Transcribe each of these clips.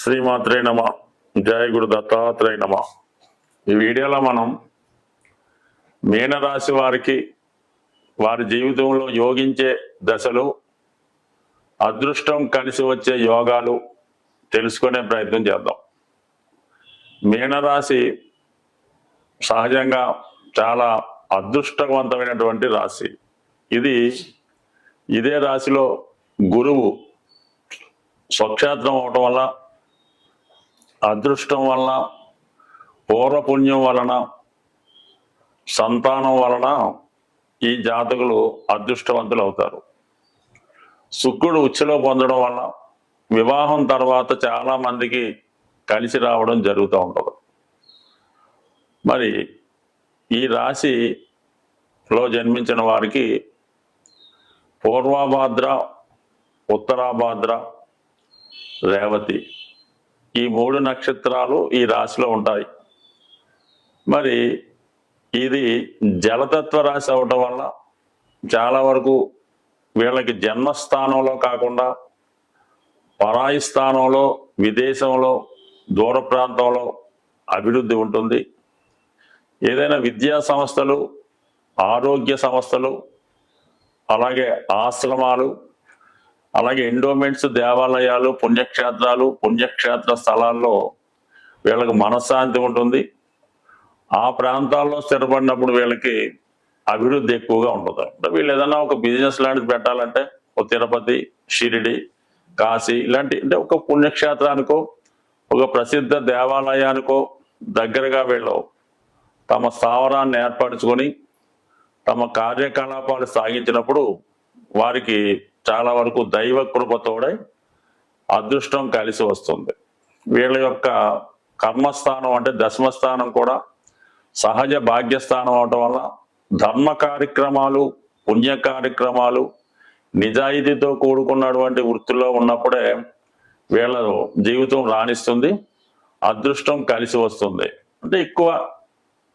శ్రీమాత్రే నమ. జయ గురు దత్తాత్రేయ నమ. ఈ వీడియోలో మనం మీనరాశి వారికి వారి జీవితంలో యోగించే దశలు అదృష్టం కలిసి వచ్చే యోగాలు తెలుసుకునే ప్రయత్నం చేద్దాం. మీనరాశి సహజంగా చాలా అదృష్టవంతమైనటువంటి రాశి. ఇది ఇదే రాశిలో గురువు స్వక్షేత్రం అవటం వల్ల అదృష్టం వలన పూర్వపుణ్యం వలన సంతానం వలన ఈ జాతకులు అదృష్టవంతులు అవుతారు శుక్రుడు ఉచ్చలో పొందడం వల్ల వివాహం తర్వాత చాలా మందికి కలిసి రావడం జరుగుతూ ఉంటుంది. మరి ఈ రాశిలో జన్మించిన వారికి పూర్వభాద్ర ఉత్తరాభాద్ర రేవతి ఈ మూడు నక్షత్రాలు ఈ రాశిలో ఉంటాయి. మరి ఇది జలతత్వ రాశి అవటం వల్ల చాలా వరకు వీళ్ళకి జన్మస్థానంలో కాకుండా పరాయి స్థానంలో విదేశంలో దూర ప్రాంతంలో అభివృద్ధి ఉంటుంది. ఏదైనా విద్యా సంస్థలు ఆరోగ్య సంస్థలు అలాగే ఆశ్రమాలు అలాగే ఎండోమెంట్స్ దేవాలయాలు పుణ్యక్షేత్రాలు పుణ్యక్షేత్ర స్థలాల్లో వీళ్ళకి మనశ్శాంతి ఉంటుంది. ఆ ప్రాంతాల్లో స్థిరపడినప్పుడు వీళ్ళకి అభివృద్ధి ఎక్కువగా ఉంటుంది. అంటే వీళ్ళు ఏదైనా ఒక బిజినెస్ లాంటిది పెట్టాలంటే ఒక తిరుపతి షిరిడి కాశీ ఇలాంటి అంటే ఒక పుణ్యక్షేత్రానికో ఒక ప్రసిద్ధ దేవాలయానికో దగ్గరగా వీళ్ళు తమ స్థావరాన్ని ఏర్పరచుకొని తమ కార్యకలాపాలు సాగించినప్పుడు వారికి చాలా వరకు దైవ కృపతోడే అదృష్టం కలిసి వస్తుంది. వీళ్ళ యొక్క కర్మస్థానం అంటే దశమస్థానం కూడా సహజ భాగ్యస్థానం అవటం వల్ల ధర్మ కార్యక్రమాలు పుణ్య కార్యక్రమాలు నిజాయితీతో కూడుకున్నటువంటి వృత్తిలో ఉన్నప్పుడే వీళ్ళ జీవితం రాణిస్తుంది అదృష్టం కలిసి వస్తుంది. అంటే ఎక్కువ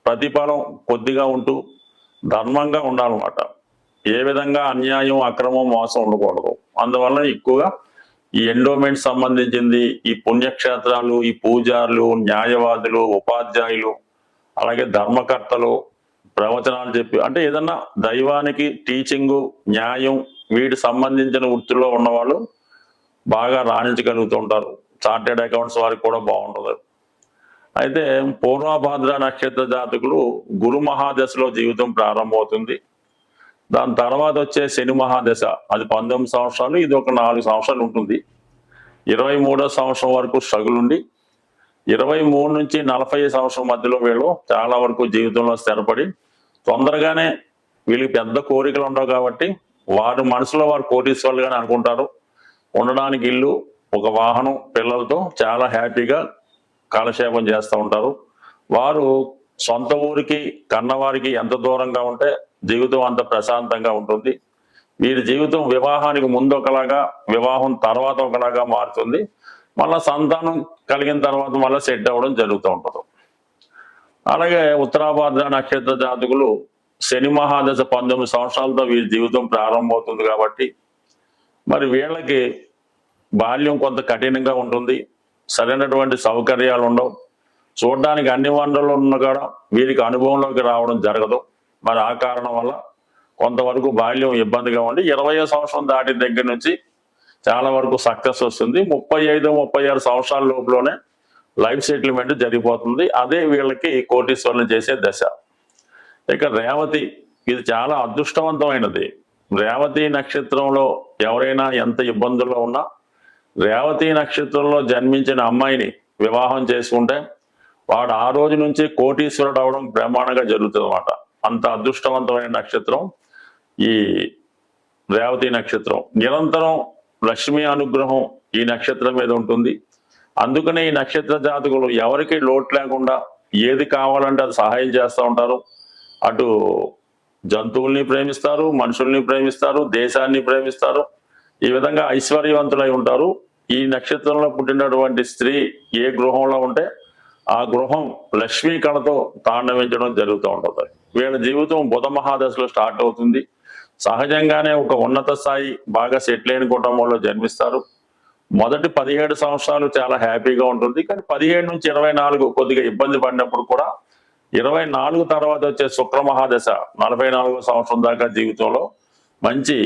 ప్రతిఫలం కొద్దిగా ఉంటూ ధర్మంగా ఉండాలన్నమాట. ఏ విధంగా అన్యాయం అక్రమం మోసం ఉండకూడదు. అందువల్ల ఎక్కువగా ఈ ఎండోమెంట్ సంబంధించింది ఈ పుణ్యక్షేత్రాలు ఈ పూజారులు న్యాయవాదులు ఉపాధ్యాయులు అలాగే ధర్మకర్తలు ప్రవచనాలు చెప్పి అంటే ఏదన్నా దైవానికి టీచింగు న్యాయం వీటి సంబంధించిన వృత్తిలో ఉన్నవాళ్ళు బాగా రాణించగలుగుతుంటారు. చార్టెడ్ అకౌంట్స్ వారికి కూడా బాగుంటుంది అయితే పూర్వభాద్ర నక్షత్ర జాతకులు గురు మహాదశలో జీవితం ప్రారంభమవుతుంది. దాని తర్వాత వచ్చే శని మహాదశ. అది పంతొమ్మిది సంవత్సరాలు ఇది ఒక నాలుగు సంవత్సరాలు ఉంటుంది. ఇరవై మూడో సంవత్సరం వరకు స్ట్రగుల్ ఉండి ఇరవై మూడు నుంచి నలభై సంవత్సరం మధ్యలో వీళ్ళు చాలా వరకు జీవితంలో స్థిరపడి తొందరగానే వీళ్ళకి పెద్ద కోరికలు ఉండవు కాబట్టి వారి మనసులో వారు కోటీశ్వర్లుగానే అనుకుంటారు. ఉండడానికి ఇల్లు ఒక వాహనం పిల్లలతో చాలా హ్యాపీగా కాలక్షేపం చేస్తూ ఉంటారు. వారు సొంత ఊరికి కన్నవారికి ఎంత దూరంగా ఉంటే జీవితం అంత ప్రశాంతంగా ఉంటుంది. వీరి జీవితం వివాహానికి ముందు ఒకలాగా వివాహం తర్వాత ఒకలాగా మారుతుంది. మళ్ళీ సంతానం కలిగిన తర్వాత మళ్ళీ సెట్ అవ్వడం జరుగుతూ ఉంటుంది. అలాగే ఉత్తరాభాద్ర నక్షత్ర జాతకులు శని మహాదశ పంతొమ్మిది సంవత్సరాలతో వీరి జీవితం ప్రారంభమవుతుంది కాబట్టి మరి వీళ్ళకి బాల్యం కొంత కఠినంగా ఉంటుంది. సరైనటువంటి సౌకర్యాలు ఉండవు. చూడడానికి అన్ని వనరులు ఉన్న కూడా వీరికి అనుభవంలోకి రావడం జరగదు. మరి ఆ కారణం వల్ల కొంతవరకు బాల్యం ఇబ్బందిగా ఉండి ఇరవై సంవత్సరం దాటిన దగ్గర నుంచి చాలా వరకు సక్సెస్ వస్తుంది. ముప్పై ఐదు ముప్పై ఆరు సంవత్సరాల లోపులోనే లైఫ్ సెటిల్మెంట్ జరిగిపోతుంది. అదే వీళ్ళకి కోటీశ్వరులు చేసే దశ. ఇక రేవతి ఇది చాలా అదృష్టవంతమైనది. రేవతి నక్షత్రంలో ఎవరైనా ఎంత ఇబ్బందుల్లో ఉన్నా రేవతి నక్షత్రంలో జన్మించిన అమ్మాయిని వివాహం చేసుకుంటే వాడు ఆ రోజు నుంచి కోటీశ్వరుడు అవడం బ్రహ్మాండంగా జరుగుతుంది అన్నమాట అంత అదృష్టవంతమైన నక్షత్రం ఈ రేవతి నక్షత్రం. నిరంతరం లక్ష్మీ అనుగ్రహం ఈ నక్షత్రం మీద ఉంటుంది. అందుకనే ఈ నక్షత్ర జాతకులు ఎవరికి లోటు లేకుండా ఏది కావాలంటే అది సహాయం చేస్తూ ఉంటారు. అటు జంతువుల్ని ప్రేమిస్తారు మనుషుల్ని ప్రేమిస్తారు దేశాన్ని ప్రేమిస్తారు. ఈ విధంగా ఐశ్వర్యవంతులై ఉంటారు. ఈ నక్షత్రంలో పుట్టినటువంటి స్త్రీ ఏ గృహంలో ఉంటే ఆ గృహం లక్ష్మీ కళతో తాండవించడం జరుగుతూ ఉంటుంది. వీళ్ళ జీవితం బుధ మహాదశలో స్టార్ట్ అవుతుంది. సహజంగానే ఒక ఉన్నత స్థాయి బాగా సెటిల్ అయిన కుటుంబంలో జన్మిస్తారు. మొదటి పదిహేడు సంవత్సరాలు చాలా హ్యాపీగా ఉంటుంది. కానీ పదిహేడు నుంచి ఇరవై నాలుగు కొద్దిగా ఇబ్బంది పడినప్పుడు కూడా ఇరవై నాలుగు తర్వాత వచ్చే శుక్ర మహాదశ నలభై నాలుగో సంవత్సరం దాకా జీవితంలో మంచి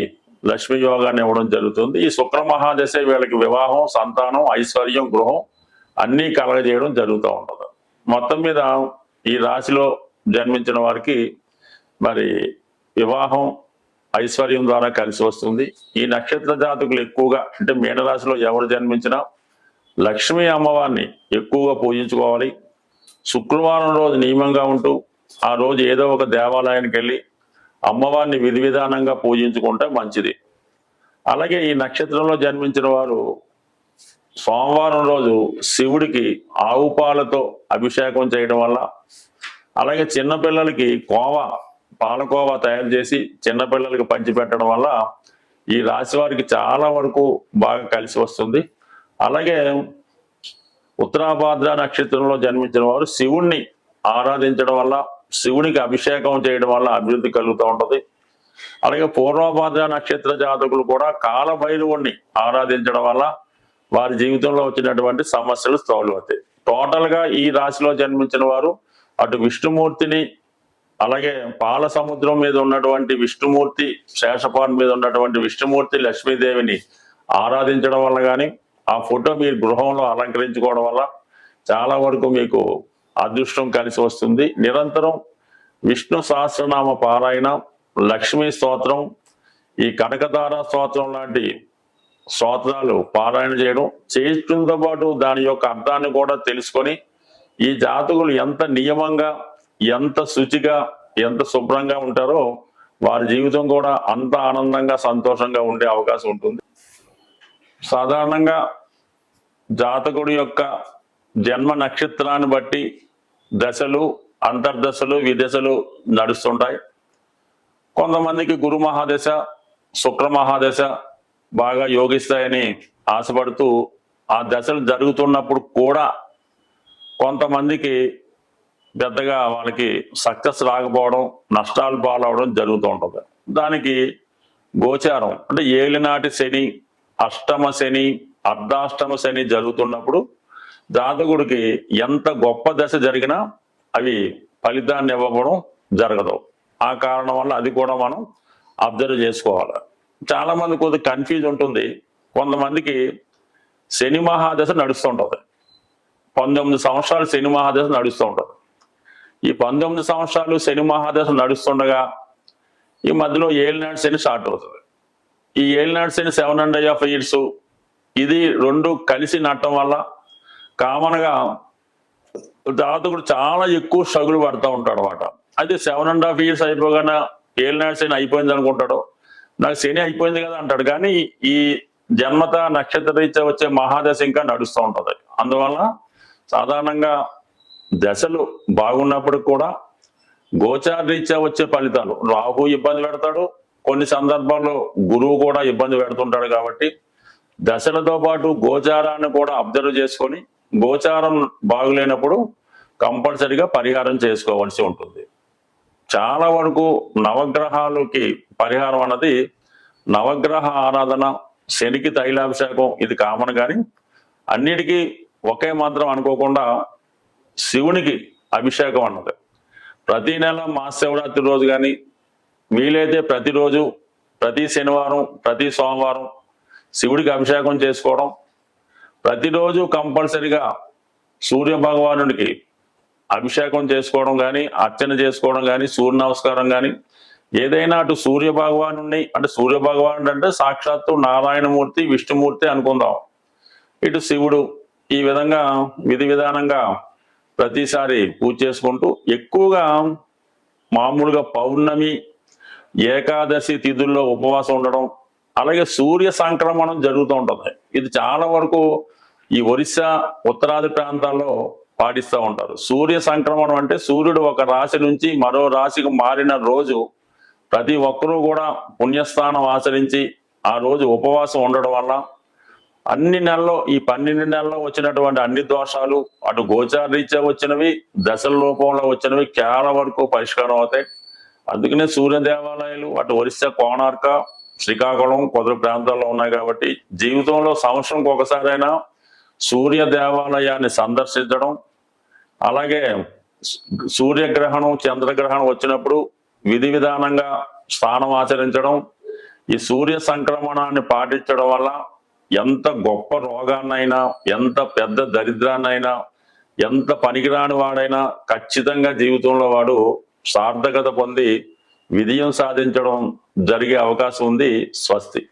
లక్ష్మీ యోగాన్ని ఇవ్వడం జరుగుతుంది. ఈ శుక్ర మహాదశ వీళ్ళకి వివాహం సంతానం ఐశ్వర్యం గృహం అన్నీ కలగజేయడం జరుగుతూ ఉంటుంది. మొత్తం మీద ఈ రాశిలో జన్మించిన వారికి మరి వివాహం ఐశ్వర్యం ద్వారా కలిసి వస్తుంది. ఈ నక్షత్ర జాతకులు ఎక్కువగా అంటే మీనరాశిలో ఎవరు జన్మించినా లక్ష్మీ అమ్మవారిని ఎక్కువగా పూజించుకోవాలి. శుక్రవారం రోజు నియమంగా ఉంటూ ఆ రోజు ఏదో ఒక దేవాలయానికి వెళ్ళి అమ్మవారిని విధి విధానంగా పూజించుకుంటే మంచిది. అలాగే ఈ నక్షత్రంలో జన్మించిన వారు సోమవారం రోజు శివుడికి ఆవు పాలతో అభిషేకం చేయడం వల్ల అలాగే చిన్నపిల్లలకి కోవా పాలకోవా తయారు చేసి చిన్నపిల్లలకి పంచిపెట్టడం వల్ల ఈ రాశి వారికి చాలా వరకు బాగా కలిసి వస్తుంది. అలాగే ఉత్తరాభాద్ర నక్షత్రంలో జన్మించిన వారు శివుణ్ణి ఆరాధించడం వల్ల శివునికి అభిషేకం చేయడం వల్ల అభివృద్ధి కలుగుతూ ఉంటుంది. అలాగే పూర్వభాద్ర నక్షత్ర జాతకులు కూడా కాలభైరవుణ్ణి ఆరాధించడం వల్ల వారి జీవితంలో వచ్చినటువంటి సమస్యలు సాల్వ్ అవుతాయి. టోటల్గా ఈ రాశిలో జన్మించిన వారు అటు విష్ణుమూర్తిని అలాగే పాల సముద్రం మీద ఉన్నటువంటి విష్ణుమూర్తి శేషపాన్ మీద ఉన్నటువంటి విష్ణుమూర్తి లక్ష్మీదేవిని ఆరాధించడం వల్ల కానీ ఆ ఫోటో మీరు గృహంలో అలంకరించుకోవడం వల్ల చాలా వరకు మీకు అదృష్టం కలిసి వస్తుంది. నిరంతరం విష్ణు సహస్రనామ పారాయణ లక్ష్మీ స్తోత్రం ఈ కనకధార స్తోత్రం లాంటి స్తోత్రాలు పారాయణ చేయడం చేయడంతో పాటు దాని యొక్క అర్థాన్ని కూడా తెలుసుకొని ఈ జాతకులు ఎంత నియమంగా ఎంత శుచిగా ఎంత శుభ్రంగా ఉంటారో వారి జీవితం కూడా అంత ఆనందంగా సంతోషంగా ఉండే అవకాశం ఉంటుంది. సాధారణంగా జాతకుడి యొక్క జన్మ నక్షత్రాన్ని బట్టి దశలు అంతర్దశలు విదశలు నడుస్తుంటాయి. కొంతమందికి గురు మహాదశ శుక్ర మహాదశ బాగా యోగిస్తాయని ఆశపడుతూ ఆ దశలు జరుగుతున్నప్పుడు కూడా కొంతమందికి పెద్దగా వాళ్ళకి సక్సెస్ రాకపోవడం నష్టాలు పాలవడం జరుగుతూ ఉంటుంది. దానికి గోచారం అంటే ఏలినాటి శని అష్టమ శని అర్ధాష్టమ శని జరుగుతున్నప్పుడు జాతకుడికి ఎంత గొప్ప దశ జరిగినా అవి ఫలితాన్ని ఇవ్వడం జరగదు. ఆ కారణం వల్ల అది కూడా మనం అబ్జర్వ్ చేసుకోవాలి. చాలా మంది కొద్దిగా కన్ఫ్యూజ్ ఉంటుంది. కొంతమందికి శని మహాదశ నడుస్తుంటది. పంతొమ్మిది సంవత్సరాలు శని మహాదశ నడుస్తూ ఉంటుంది ఈ పంతొమ్మిది సంవత్సరాలు శని మహాదశ నడుస్తుండగా ఈ మధ్యలో ఏలినాడు శని స్టార్ట్ అవుతుంది. ఈ ఏలినాడు శని సెవెన్ అండ్ హాఫ్ ఇయర్స్ ఇది రెండు కలిసి నట్టం వల్ల కామన్గా జాతకుడు చాలా ఎక్కువ స్ట్రగుల్ పడుతూ ఉంటాడు అనమాట అయితే సెవెన్ అండ్ హాఫ్ ఇయర్స్ అయిపోగానే ఏలినాడు శని అయిపోయింది అనుకుంటాడు. నాకు శని అయిపోయింది కదా అంటాడు. కానీ ఈ జన్మత నక్షత్ర రీత్యా వచ్చే మహాదశ ఇంకా నడుస్తూ ఉంటుంది. అందువల్ల సాధారణంగా దశలు బాగున్నప్పుడు కూడా గోచారీత్యా వచ్చే ఫలితాలు. రాహు ఇబ్బంది పెడతాడు. కొన్ని సందర్భాల్లో గురువు కూడా ఇబ్బంది పెడుతుంటాడు కాబట్టి దశలతో పాటు గోచారాన్ని కూడా అబ్జర్వ్ చేసుకొని గోచారం బాగులేనప్పుడు కంపల్సరిగా పరిహారం చేసుకోవాల్సి ఉంటుంది. చాలా వరకు నవగ్రహాలకి పరిహారం అన్నది నవగ్రహ ఆరాధన శనికి తైలాభిషేకం ఇది కామన్ కానీ అన్నిటికీ ఒకే మాత్రం అనుకోకుండా శివునికి అభిషేకం అన్నది. ప్రతి నెల మహాశివరాత్రి రోజు కానీ వీలైతే ప్రతిరోజు ప్రతి శనివారం ప్రతి సోమవారం శివుడికి అభిషేకం చేసుకోవడం. ప్రతిరోజు కంపల్సరిగా సూర్య భగవానుడికి అభిషేకం చేసుకోవడం కానీ అర్చన చేసుకోవడం కానీ సూర్య నమస్కారం కానీ ఏదైనా అటు సూర్య భగవాను అంటే సూర్య భగవానుడు అంటే సాక్షాత్తు నారాయణమూర్తి విష్ణుమూర్తి అనుకుందాం. ఇటు శివుడు ఈ విధంగా విధి విధానంగా ప్రతిసారి పూజ చేసుకుంటూ ఎక్కువగా మామూలుగా పౌర్ణమి ఏకాదశి తిథుల్లో ఉపవాసం ఉండడం అలాగే సూర్య సంక్రమణం జరుగుతూ ఉంటుంది. ఇది చాలా వరకు ఈ ఒరిస్సా ఉత్తరాది ప్రాంతాల్లో పాటిస్తూ ఉంటారు. సూర్య సంక్రమణం అంటే సూర్యుడు ఒక రాశి నుంచి మరో రాశికి మారిన రోజు ప్రతి ఒక్కరూ కూడా పుణ్యస్థానం ఆచరించి ఆ రోజు ఉపవాసం ఉండడం వల్ల అన్ని నెలల్లో ఈ పన్నెండు నెలల్లో వచ్చినటువంటి అన్ని దోషాలు అటు గోచారీత్యా వచ్చినవి దశల రూపంలో వచ్చినవి చాలా వరకు పరిష్కారం అవుతాయి. అందుకనే సూర్య దేవాలయాలు అటు ఒరిస్సా కోణార్క శ్రీకాకుళం కొద్ది ప్రాంతాల్లో ఉన్నాయి కాబట్టి జీవితంలో సంవత్సరంకి ఒకసారైనా సూర్య దేవాలయాన్ని సందర్శించడం అలాగే సూర్యగ్రహణం చంద్రగ్రహణం వచ్చినప్పుడు విధి విధానంగా స్నానం ఆచరించడం ఈ సూర్య సంక్రమణాన్ని పాటించడం వల్ల ఎంత గొప్ప రోగాన్నైనా ఎంత పెద్ద దరిద్రాన్నైనా ఎంత పనికిరాని వాడైనా ఖచ్చితంగా జీవితంలో వాడు సార్థకత పొంది విజయం సాధించడం జరిగే అవకాశం ఉంది స్వస్తి.